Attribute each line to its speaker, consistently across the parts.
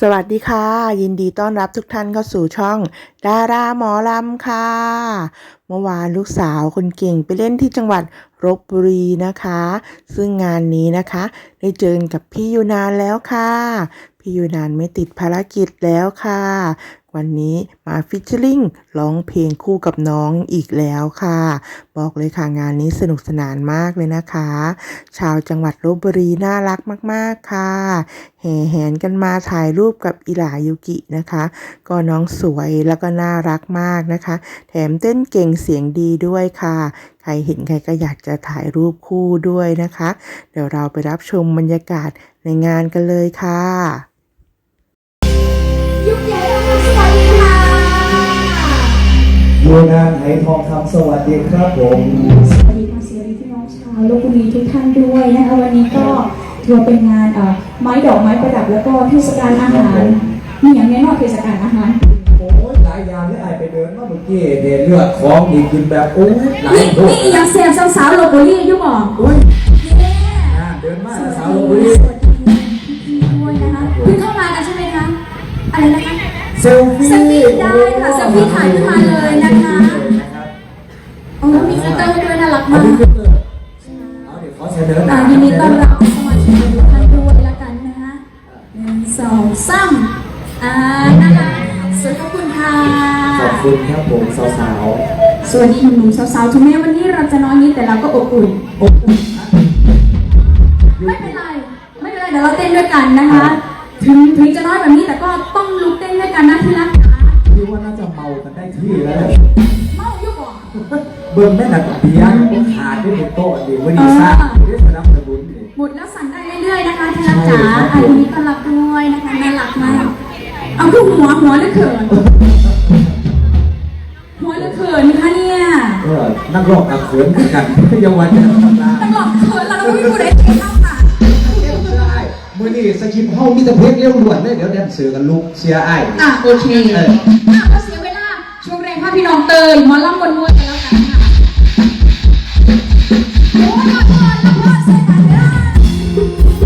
Speaker 1: สวัสดีค่ะ ยินดีต้อนรับทุกท่านเข้าสู่ช่อง ดาราหมอลำค่ะ เมื่อวานลูกสาวคนเก่งไปเล่นที่จังหวัดลบบุรีนะคะ ซึ่งงานนี้นะคะ ได้เจอกับพี่ยูนานแล้วค่ะ พี่ยูนานไม่ติดภารกิจแล้วค่ะ วันนี้มาฟิชเชอร์ลิงร้องเพลงคู่กับน้องอีกแล้วค่ะ บอกเลยค่ะงานนี้สนุกสนานมากเลยนะคะ ชาวจังหวัดลบบุรีน่ารักมาก ๆ ค่ะแห่แหนกันมาถ่ายรูปกับอิหลายุกินะคะ ก็น้องสวยแล้วก็น่ารักมากนะคะ แถมเต้นเก่งเสียงดีด้วยค่ะ ใครเห็นใครก็อยากจะถ่ายรูปคู่ด้วยนะคะ เดี๋ยวเราไปรับชมบรรยากาศในงานกันเลยค่ะ
Speaker 2: ยู
Speaker 3: นานไหทองคำสวัสดีครับผม
Speaker 2: สวัสดีค่ะสวัสดีพี่น้องชาวลบบุรีทุกท่านด้วยนะคะวันนี้ก็ถือว่าเป็นงานเอ่อไม้ดอกไม้ประดับแล้วก็เทศกาลอาหารมีอย่างแน่นอนเทศกาลอาหาร
Speaker 3: โอ้ยหลายอย่างที่ไอายไปเดินมาเมื่อกี้เดินเลือดของดีกินแบบโอ้ยหลาย
Speaker 2: นี่
Speaker 3: ทุก
Speaker 2: นี่อย่างเสียบสาวๆลบบุรีอยู่บ่
Speaker 3: โอ้ย
Speaker 2: นี่
Speaker 3: อ่าเดินมา
Speaker 2: สวัส
Speaker 3: สาว
Speaker 2: ดี
Speaker 3: ลพบุรี ลฟี่
Speaker 2: เซลฟี่ได้ค่ะเซลฟี่ถ่ายขึ้นมาเลยนะคะโอ้มีฟิลเตอร์ให้ด้วยน่ารัก
Speaker 3: อัน
Speaker 2: มาก
Speaker 3: นี้คือเอาเดี๋ยวขอเชิญเดิน
Speaker 2: อ่ายินดีต้อนรับสมาชิกทุกท่านด้วยละกันนะคะหนึ่งสองสามอ่านะคะสวัสดีขอบคุณค่ะ
Speaker 3: ขอบคุณครับผมสาว
Speaker 2: สวัสดีหนุ่มๆสาวๆถึงแม้วันนี้เราจะน้อยนิดแต่เราก็อบอุ่น
Speaker 3: ๆอบอุ่นนะ
Speaker 2: ไม่เป็นไรไม่เป็นไรเดี๋ยวเราเต้นด้วยกันนะคะ ถึงถึงจะน้อยแบบนี้แต่ก็ต้องลุกเต้นด้วยกันนะที่รักค่ะ
Speaker 3: พี่ว่าน่าจะเมากันได้ที่แล้วแหละ
Speaker 2: เมาอยู่บ่
Speaker 3: เบิ่งแม่หนักเบียร์ขาดด้วยโต๊ะดีวันนี้ซ่าเรียกสนับสนุนนี่
Speaker 2: หมดแล้วสั่นได้เรื่อยๆนะคะที่รักจ๋าอะยินดีต้อนรับด้วยนะคะน่ารักมากเอาคือหัวหัวหรือเขินหัวหรือเขินคะเนี่ย
Speaker 3: ก็นักร้องกับเขินกันเยาวันจะทำลา
Speaker 2: ตลอดเขินแล้วเราไม่พูดอะไรเก่งเข้าค่ะ
Speaker 3: ได้ มื่อนี้สคริปต์เฮามีแต่เพลงเร็วด่วนเลยเดี๋ยวแดนเสือกันลุกเชียร์ไอ้าย
Speaker 2: อะโอเค
Speaker 3: เออ
Speaker 2: อะก็เสียเวลาช่วงแรงพาพี่น้องเตยหมอลำบนมวยกันแล้วกันค่ะโอ้ยละครละครใส่กันเด้อโอ้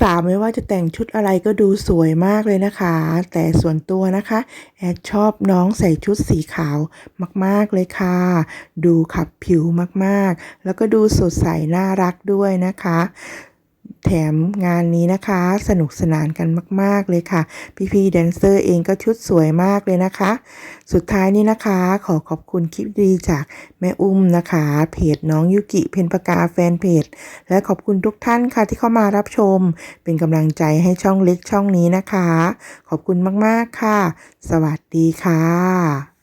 Speaker 1: สาวไม่ว่าจะแต่งชุดอะไรก็ดูสวยมากเลยนะคะ แต่ส่วนตัวนะคะ แอดชอบน้องใส่ชุดสีขาวมากๆเลยค่ะ ดูขับผิวมากๆ แล้วก็ดูสดใสน่ารักด้วยนะคะ แถมงานนี้นะคะ สนุกสนานกันมาก ๆ เลยค่ะ พี่ๆแดนเซอร์เองก็ชุดสวยมากเลยนะคะ สุดท้ายนี้นะคะ ขอขอบคุณคลิปดีจากแม่อุ้มนะคะ เพจน้องยุกิเพนปากาแฟนเพจ และขอบคุณทุกท่านค่ะที่เข้ามารับชม เป็นกำลังใจให้ช่องเล็กช่องนี้นะคะ ขอบคุณมาก ๆ ค่ะ สวัสดีค่ะ